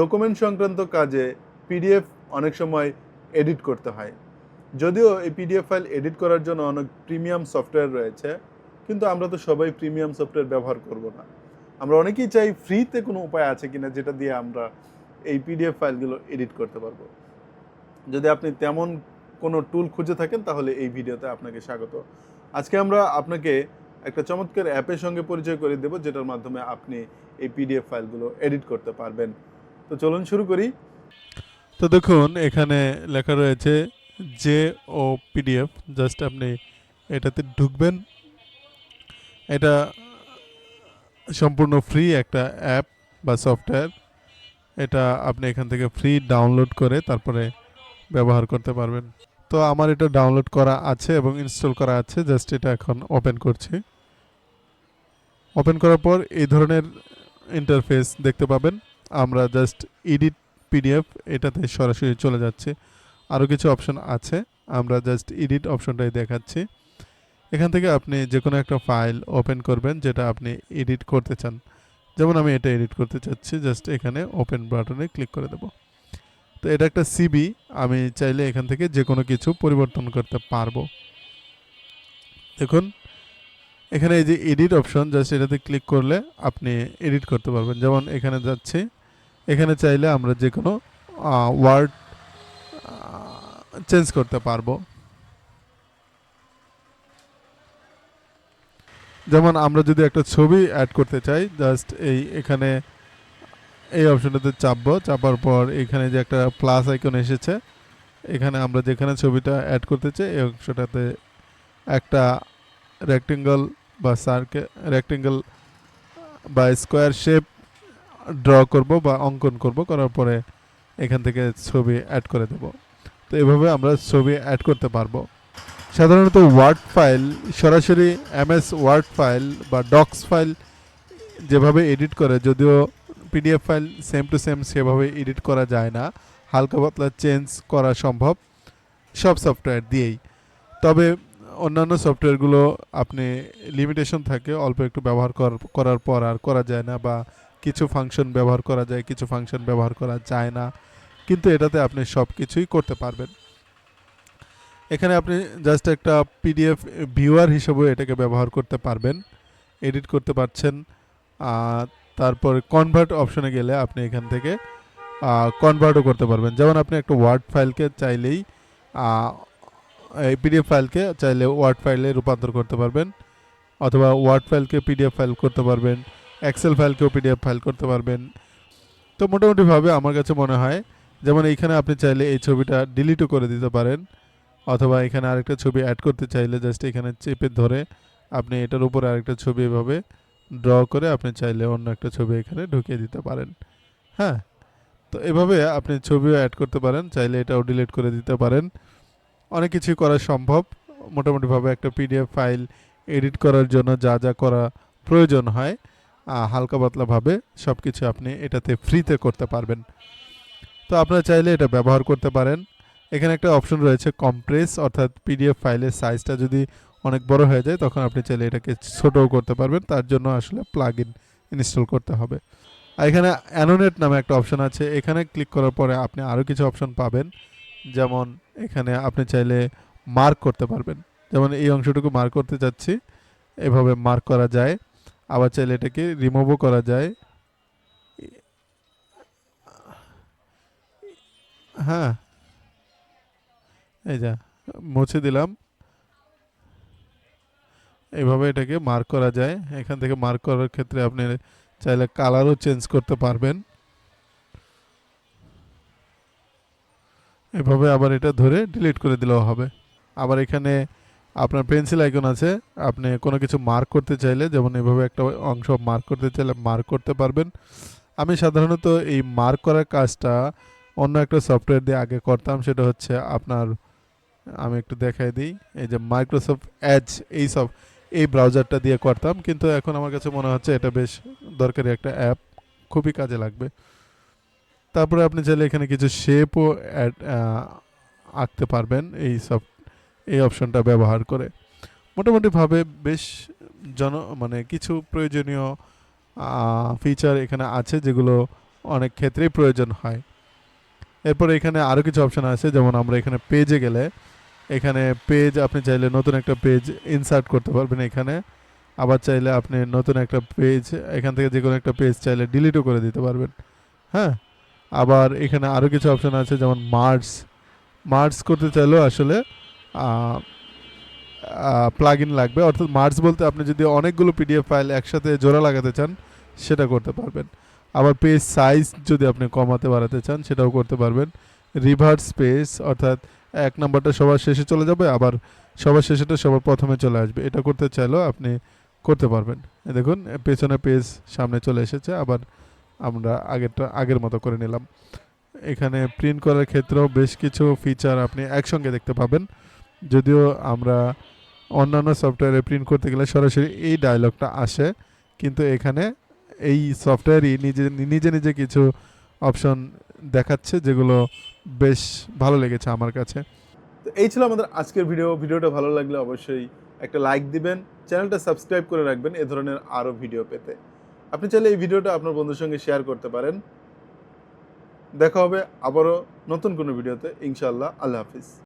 Document সংক্রান্ত কাজে PDF অনেক সময় এডিট করতে হয়। যদিও এই পিডিএফ ফাইল এডিট করার জন্য অনেক প্রিমিয়াম সফটওয়্যার রয়েছে, কিন্তু আমরা তো সবাই প্রিমিয়াম সফটওয়্যার ব্যবহার করব না। আমরা অনেকেই চাই ফ্রিতে কোনো উপায় আছে কিনা যেটা দিয়ে আমরা এই পিডিএফ ফাইলগুলো এডিট করতে পারব। যদি আপনি তেমন কোনো টুল খুঁজে থাকেন, তাহলে এই ভিডিওতে আপনাকে স্বাগত। আজকে আমরা আপনাকে একটা চমৎকার অ্যাপের সঙ্গে পরিচয় করে দেব, যেটার মাধ্যমে আপনি এই পিডিএফ ফাইলগুলো এডিট করতে পারবেন। তো চলুন শুরু করি। তো দেখুন, এখানে লেখা রয়েছে জে ও পিডিএফ জাস্ট আপনি এটাতে ঢুকবেন। এটা সম্পূর্ণ ফ্রি একটা অ্যাপ বা সফটওয়্যার। এটা আপনি এখান থেকে ফ্রি ডাউনলোড করে তারপরে ব্যবহার করতে পারবেন। তো আমার এটা ডাউনলোড করা আছে এবং ইনস্টল করা আছে। জাস্ট এটা এখন ওপেন করছি। ওপেন করার পর এই ধরনের ইন্টারফেস দেখতে পাবেন। আমরা জাস্ট এডিট পিডিএফ এটাতে সরাসরি চলে যাচ্ছে। আরও কিছু অপশন আছে, আমরা জাস্ট এডিট অপশনটাই দেখাচ্ছি। এখান থেকে আপনি যে কোনো একটা ফাইল ওপেন করবেন যেটা আপনি এডিট করতে চান। যেমন আমি এটা এডিট করতে চাচ্ছি জাস্ট এখানে ওপেন বাটনে ক্লিক করে দেব। তো এটা একটা সিবি আমি চাইলে এখান থেকে যে কোনো কিছু পরিবর্তন করতে পারব। দেখুন, এখানে এই যে এডিট অপশন জাস্ট এটাতে ক্লিক করলে আপনি এডিট করতে পারবেন। যেমন এখানে যাচ্ছি এখানে চাইলে আমরা যে কোনো ওয়ার্ড চেঞ্জ করতে পারব। যেমন আমরা যদি একটা ছবি অ্যাড করতে চাই জাস্ট এই, এখানে এই অপশনটাতে চাপবো। চাপার পর এখানে যে একটা প্লাস আইকন এসেছে, এখানে আমরা যেখানে ছবিটা অ্যাড করতে চাই, এই অংশটাতে একটা রেক্টেঙ্গল বা সার্কে রেক্টেঙ্গল বা স্কোয়ার শেপ ড্র করব বা অঙ্কন করব, করার পরে এখান থেকে ছবি অ্যাড করে দেব। তো এভাবে আমরা ছবি অ্যাড করতে পারব। সাধারণত ওয়ার্ড ফাইল সরাসরি এমএস ওয়ার্ড ফাইল বা ডক্স ফাইল যেভাবে এডিট করে, যদিও PDF file same to same সেভাবে এডিট করা যায় না। হালকা পাতলা চেঞ্জ করা সম্ভব সব সফটওয়্যার দিয়েই। তবে অন্যান্য সফটওয়্যারগুলো আপনি লিমিটেশন থাকে, অল্প একটু ব্যবহার কর- করার পর আর করা যায় না বা কিছু ফাংশন ব্যবহার করা যায়, কিছু ফাংশন ব্যবহার করা যায় না। কিন্তু এটাতে আপনি সব কিছুই করতে পারবেন। এখানে আপনি জাস্ট একটা পিডিএফ ভিউয়ার হিসেবে এটাকে ব্যবহার করতে পারবেন। এডিট করতে পারছেন। তারপর কনভার্ট অপশনে গেলে আপনি এখান থেকে কনভার্টও করতে পারবেন। যেমন আপনি একটা ওয়ার্ড ফাইলকে চাইলেই এই পিডিএফ ফাইলকে চাইলে ওয়ার্ড ফাইলে রূপান্তর করতে পারবেন। অথবা ওয়ার্ড ফাইলকে পিডিএফ ফাইল করতে পারবেন। এক্সেল ফাইলকেও পিডিএফ ফাইল করতে পারবেন। তো মোটামুটিভাবে আমার কাছে মনে হয়, যেমন এইখানে আপনি চাইলে এই ছবিটা ডিলিটও করে দিতে পারেন, অথবা এখানে আরেকটা ছবি অ্যাড করতে চাইলে জাস্ট এখানে চেপে ধরে আপনি এটার উপরে আরেকটা ছবি এভাবে ড্র করে আপনি চাইলে অন্য একটা ছবি এখানে ঢুকিয়ে দিতে পারেন। হ্যাঁ তো এভাবে আপনি ছবিও অ্যাড করতে পারেন, চাইলে এটাও ডিলিট করে দিতে পারেন। অনেক কিছুই করা সম্ভব। মোটামুটিভাবে একটা পিডিএফ ফাইল এডিট করার জন্য যা যা করা প্রয়োজন হয় হালকা পাতলাভাবে সব কিছু আপনি এটাতে ফ্রিতে করতে পারবেন। তো আপনারা চাইলে এটা ব্যবহার করতে পারেন। এখানে একটা অপশন রয়েছে কম্প্রেস অর্থাৎ পিডিএফ ফাইলের সাইজটা যদি অনেক বড় হয়ে যায়, তখন আপনি চাইলে এটাকে ছোটও করতে পারবেন। তার জন্য আসলে প্লাগ ইন ইনস্টল করতে হবে। আর এখানে অ্যানোনেট নামে একটা অপশন আছে। এখানে ক্লিক করার পরে আপনি আরও কিছু অপশন পাবেন। যেমন এখানে আপনি চাইলে মার্ক করতে পারবেন। যেমন এই অংশটুকু মার্ক করতে চাচ্ছি। এভাবে মার্ক করা যায়। আবার চাইলে এটাকে রিমুভও করা যায়। হ্যাঁ। এই যা, মুছে দিলাম। এইভাবে এটাকে মার্ক করা যায়। এখান থেকে মার্ক করার ক্ষেত্রে আপনি চাইলে কালারও চেঞ্জ করতে পারবেন। এভাবে আবার এটা ধরে ডিলিট করে দিলেও হবে। আবার এখানে আপনার পেন্সিল আইকন আছে, আপনি কোনো কিছু মার্ক করতে চাইলে, যেমন এভাবে একটা অংশ মার্ক করতে চাইলে মার্ক করতে পারবেন। আমি সাধারণত এই মার্ক করার কাজটা অন্য একটা সফটওয়্যার দিয়ে আগে করতাম, সেটা হচ্ছে আপনার, আমি একটু দেখাই দিই, এই যে মাইক্রোসফট এজ এই সব, এই ব্রাউজারটা দিয়ে করতাম, কিন্তু এখন আমার কাছে মনে হচ্ছে এটা বেশ দরকারি একটা অ্যাপ খুবই কাজে লাগবে। তারপরে আপনি চাইলে এখানে কিছু শেপও অ্যাড আঁকতে পারবেন এই সব এই অপশনটা ব্যবহার করে। মোটামুটিভাবে বেশ জন মানে কিছু প্রয়োজনীয় ফিচার এখানে আছে যেগুলো অনেক ক্ষেত্রেই প্রয়োজন হয়। এরপর এখানে আরও কিছু অপশন আছে, যেমন আমরা এখানে পেজে গেলে, এখানে পেজ আপনি চাইলে নতুন একটা পেজ ইনসার্ট করতে পারবেন এখানে। আবার চাইলে আপনি নতুন একটা পেজ এখান থেকে যে কোনো একটা পেজ চাইলে ডিলিটও করে দিতে পারবেন। হ্যাঁ? আবার এখানে আরও কিছু অপশন আছে, যেমন মার্স মার্স করতে চাইলেও আসলে প্লাগ ইন লাগবে। অর্থাৎ মার্স বলতে আপনি যদি অনেকগুলো পিডিএফ ফাইল একসাথে জোড়া লাগাতে চান, সেটা করতে পারবেন। আবার পেজ সাইজ যদি আপনি কমাতে বাড়াতে চান, সেটাও করতে পারবেন। রিভার্স পেজ অর্থাৎ এক নাম্বারটা সবার শেষে চলে যাবে, আবার সবার শেষেটা সবার প্রথমে চলে আসবে। এটা করতে চাইলেও আপনি করতে পারবেন। দেখুন, পেছনে পেজ সামনে চলে এসেছে, আবার আমরা আগেরটা, আগের মতো করে নিলাম। এখানে প্রিন্ট করার ক্ষেত্রেও বেশ কিছু ফিচার আপনি একসঙ্গে দেখতে পাবেন। যদিও আমরা অন্যান্য সফটওয়্যারে প্রিন্ট করতে গেলে সরাসরি এই ডায়লগটা আসে, কিন্তু এখানে এই সফটওয়্যারই নিজে নিজে নিজে কিছু অপশন দেখাচ্ছে যেগুলো বেশ ভালো লেগেছে আমার কাছে। তো এই ছিল আমাদের আজকের ভিডিও ভিডিওটা ভালো লাগলে অবশ্যই একটা লাইক দিবেন, চ্যানেলটা সাবস্ক্রাইব করে রাখবেন এ ধরনের আরও ভিডিও পেতে। আপনি চাইলে এই ভিডিওটা আপনার বন্ধুর সঙ্গে শেয়ার করতে পারেন। দেখা হবে আবারও নতুন কোনো ভিডিওতে ইনশাআল্লাহ, আল্লাহ হাফিজ।